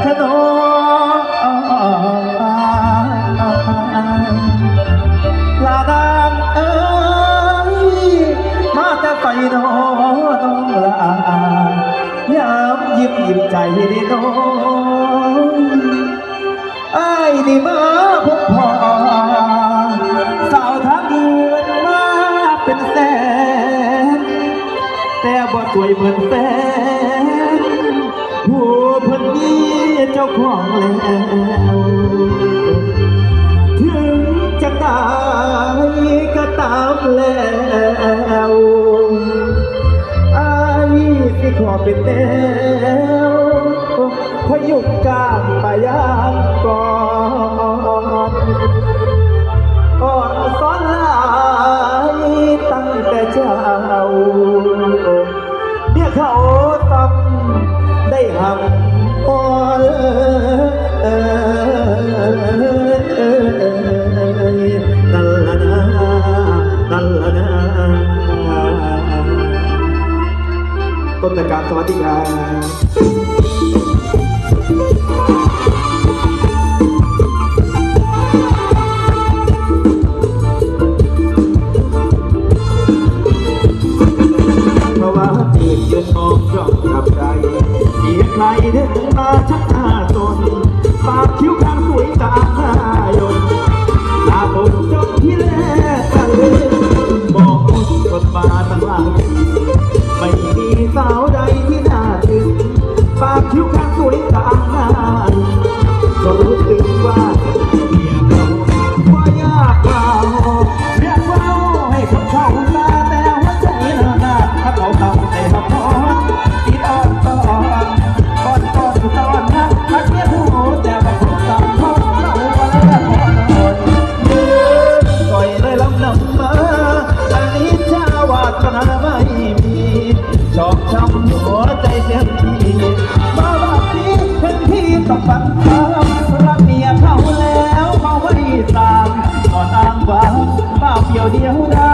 เทโนลาดานเอ้ยมาแต่ไฟนอต้องลายามยิ้มยิ้มใจดีน้องไอ้ายนี่มาพบพ่อสาวทางเดือนมาเป็นแสนแต่บ่สวยเหมือนแฟน ของแล้วถึงจะตายก็ตามแล้วอายสิขอเป็นแนวพยุงกลางปยางก่อนอ่อนซ้อนลายตั้งแต่เจ้าเนี่ยเขาตำได้หำ อ่อนเอ่ยนั่นลนะนั่นลนะต้นการสวัสดีครับ ใครเดินมาชักหน้า ต้องฟังคำรักเมียเขาแล้วเขาไม่ตามก่อนอ้างว่าบ้าเปลี่ยวเดียวได้